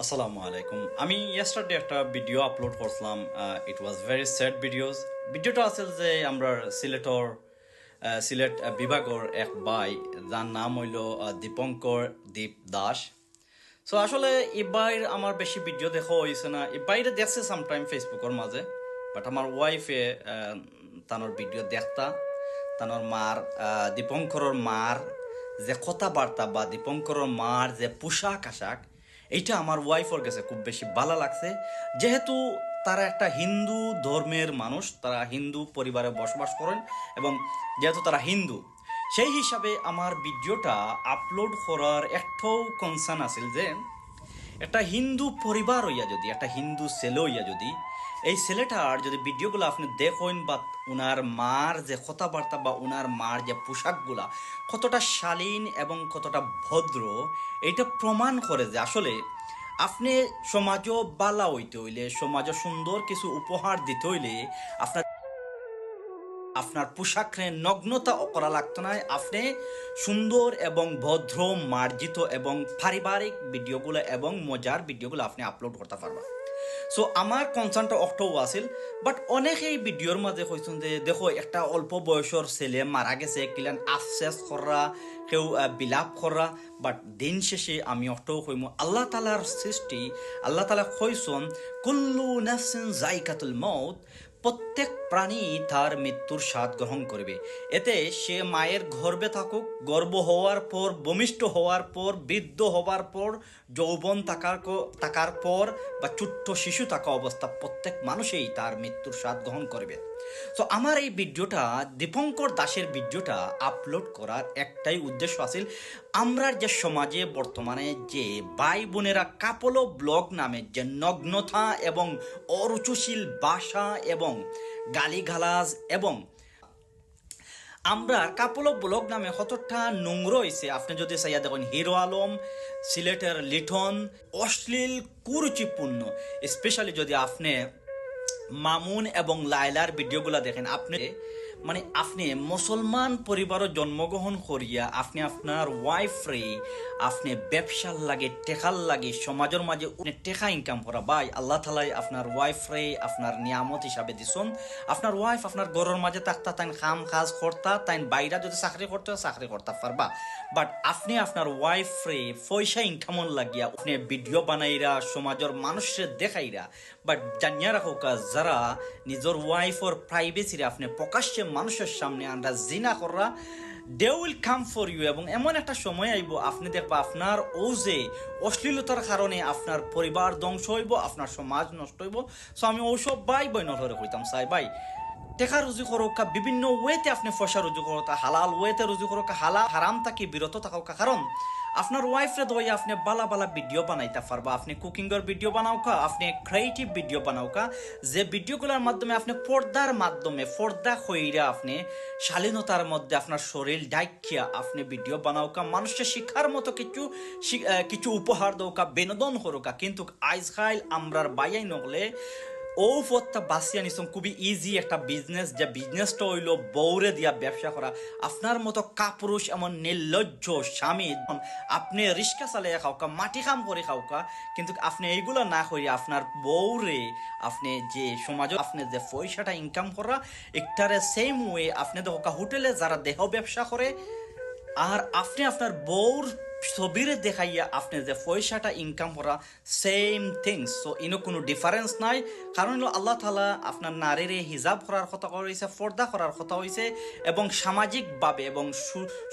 আসসালামু আলাইকুম। আমি ইয়েস্টারডে একটা ভিডিও আপলোড করছিলাম it was very sad videos ভিডিওটা আছিল যে আমরা সিলেটর সিলেট বিভাগর এক বাই যার নাম হইল দীপঙ্কর দীপ দাস। সো আসলে এই বাইর আমার বেশি ভিডিও দেখা হয়েছে না। এই বাইরে দেখছে সামটাইম ফেসবুকের মাঝে বাট আমার ওয়াইফে তানোর ভিডিও দেখতা। তানোর মার দীপঙ্করের মার যে কথাবার্তা বা দীপঙ্করের মার যে পোশাক আশাক এইটা আমার ওয়াইফর কাছে খুব বেশি ভালো লাগছে। যেহেতু তারা একটা হিন্দু ধর্মের মানুষ, তারা হিন্দু পরিবারে বসবাস করেন এবং যেহেতু তারা হিন্দু, সেই হিসাবে আমার ভিডিওটা আপলোড করার একটাও কনসার্ন আছিল যে, একটা হিন্দু পরিবার হইয়া যদি, একটা হিন্দু ছেলে হইয়া যদি এই ছেলেটার যদি ভিডিওগুলো আপনি দেখেন বা উনার মার যে কথাবার্তা বা উনার মার যে পোশাকগুলা কতটা শালীন এবং কতটা ভদ্র, এটা প্রমাণ করে যে আসলে আপনি সমাজও বালা হইতে হইলে, সমাজও সুন্দর কিছু উপহার দিতে হইলে আপনার আপনার পোশাকে নগ্নতা করা লাগতো না। আপনি সুন্দর এবং ভদ্র, মার্জিত এবং পারিবারিক ভিডিওগুলো এবং মজার ভিডিওগুলো আপনি আপলোড করতে পারবা সো আমার কনসার্নটা অক্টোবর আছিল বাট অনেক এই ভিডিওর মাঝে কইছেন যে, দেখো, একটা অল্প বয়সের ছেলে মারা গেছে, কিলান আফসেস করা কেউ বিলাপ করা বাট দিন শেষে আমি অক্টো কইমু আল্লাহ তালার সৃষ্টি, আল্লাহ তালা কইসন কুল্লু নাফসিন জাইকাতুল মৌত প্রত্যেক প্রাণী তার মৃত্যুর স্বাদ গ্রহণ করবে। এতে সে মায়ের গর্বে থাকুক, গর্ব হওয়ার পর, বমিষ্ঠ হওয়ার পর, বৃদ্ধ হওয়ার পর, যৌবন থাকার থাকার পর বা ছোট্ট শিশু থাকা অবস্থা প্রত্যেক মানুষই তার মৃত্যুর স্বাদ গ্রহণ করবে। তো আমার এই ভিডিওটা, দীপঙ্কর দাসের ভিডিওটা আপলোড করার একটাই উদ্দেশ্য আছিল, আমরা যে সমাজে বর্তমানে যে ভাই বোনেরা কাপলো ব্লগ নামে যে নগ্নতা এবং অরুচশীল ভাষা এবং গালিগালাজ এবং আমরা কাপল ব্লক নামে কতটা নোংর হয়েছে আপনি যদি চাইয়া দেখুন, হিরো আলম, সিলেটের লিঠন অশ্লীল, কুরুচিপূর্ণ। স্পেশালি যদি আপনি মামুন এবং লাইলার ভিডিওগুলো দেখেন, আপনি মানে আপনি মুসলমান পরিবারও জন্মগ্রহণ করিয়া আপনি আপনার ওয়াইফ রে আপনি ব্যবসার লাগে, টেকার লাগে, সমাজের মাঝে উনি টেকা ইনকাম করা। ভাই, আল্লাহ তালাই আপনার ওয়াইফ রে আপনার নিয়ামত হিসাবে দিছুন আপনার ওয়াইফ আপনার ঘরের মাঝে থাকতা তাই কাম কাজ করতা তাই বাইরা যদি চাকরি করতে চাকরি করতে পারবা। বাট আপনি আপনার ওয়াইফ রে পয়সা ইনকামন লাগিয়া আপনি ভিডিও বানাইরা, সমাজের মানুষের দেখাইরা বাট জানিয়া রাখো যারা নিজের ওয়াইফর প্রাইভেসিরে আপনি প্রকাশ্যে মানুষের সামনে আমরা জিনা করা they will come for you এবং এমন একটা সময় আইব, আপনি দেখবা আপনার ও যে অশ্লীলতার কারণে আপনার পরিবার ধ্বংস হইব, আপনার সমাজ নষ্ট হইব। সো আমি ওসব বাই বই নধরে কইতাম চাই বাই। টেকা রুজু করোকা বিভিন্ন ওয়েতে আপনি পয়সা রুজি করোকা হালাল ওয়েতে রুজু করোকা হালাল, হারাম থাকি বিরত থাকা কারণ আপনার ওয়াইফরে দই আপনি বালা বালা ভিডিও বানাইতে পারবা। আপনি কুকিংয়ের ভিডিও বানাওকা, আপনি ক্রিয়েটিভ ভিডিও বানাওকা। যে ভিডিওগুলোর মাধ্যমে আপনি পর্দার মাধ্যমে, পর্দা হইরা আপনি শালীনতার মধ্যে আপনার শরীর ডাইকিয়া আপনি ভিডিও বানাওকা। মানুষের শিক্ষার মতো কিছু কিছু উপহার দৌকা বিনোদন করোকা কিন্তু আইজকাল আমরার বাইয়াই নগলে ও পথটা বাঁচিয়া নিছন খুবই ইজি একটা বিজনেস যে বিজনেসটা হইল বৌরে দিয়া ব্যবসা করা আপনার মতো কাপুরুষ এমন নির্লজ্জ স্বামী আপনি রিক্সা চালিয়ে খাওকা মাটি কাম করে খাওকা কিন্তু আপনি এইগুলো না করি আপনার বউরে আপনি যে সমাজে আপনি যে পয়সাটা ইনকাম করা একটারে সেম ওয়ে আপনি দেখা হোটেলে যারা দেহ ব্যবসা করে আর আপনি আপনার বউর ছবিরে দেখাইয়া আপনি যে পয়সাটা ইনকাম করা সেম থিংস সো ইনো কোনো ডিফারেন্স নাই। কারণ হলো আল্লাহ তালা আপনার নারীরে হিজাব করার কথা হয়েছে পর্দা করার কথা হয়েছে এবং সামাজিকভাবে এবং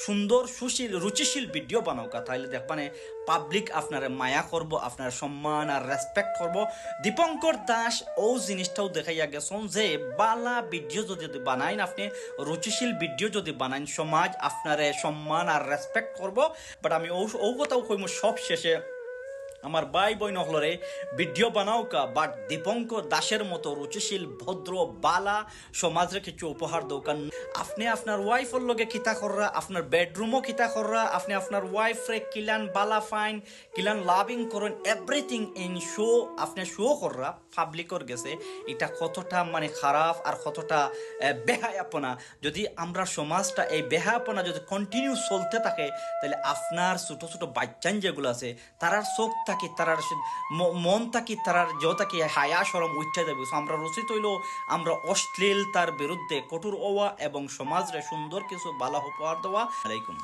সুন্দর, সুশীল, রুচিশীল ভিডিও বানাও বানাওকা তাহলে দেখবানে পাবলিক আপনার মায়া করব, আপনার সম্মান আর রেসপেক্ট করব। দীপঙ্কর দাস ও জিনিসটাও দেখাইয়া গেছেন যে, বালা ভিডিও যদি বানাইন আপনি, রুচিশীল ভিডিও যদি বানাইন, সমাজ আপনারে সম্মান আর রেসপেক্ট করব। বাট আমি ও ও কথাও কইম সব শেষে আমার ভাই বই নহলরে ভিডিও বানাওকা বাট দীপঙ্কর দাসের মতো রুচিশীল, ভদ্র, বালা সমাজের কিছু উপহার দৌকান আপনি আপনার ওয়াইফের লগে কিতা কররা, আপনার বেডরুমও কিতা কররা, আপনি আপনার ওয়াইফরে কিলান বালা ফাইন কিলান লাভিং করেন এভরিথিং ইন শো আপনি শো কররা পাবলিকর গেছে। এটা কতটা মানে খারাপ আর কতটা বেহায়াপনা। যদি আমরা সমাজটা এই বেহায়াপনা যদি কন্টিনিউ চলতে থাকে, তাহলে আপনার ছোট ছোট বাচ্চান যেগুলো আছে, তারার চোখ থাকি তারার মন থাকি তারার যে থাকি হায়া সরম উঠতে দেবে। আমরা রচিত হইল, আমরা অশ্লীল তার বিরুদ্ধে কঠোর হওয়া এবং সমাজরে সুন্দর কিছু বালা উপহার দেওয়া। আলাইকুম।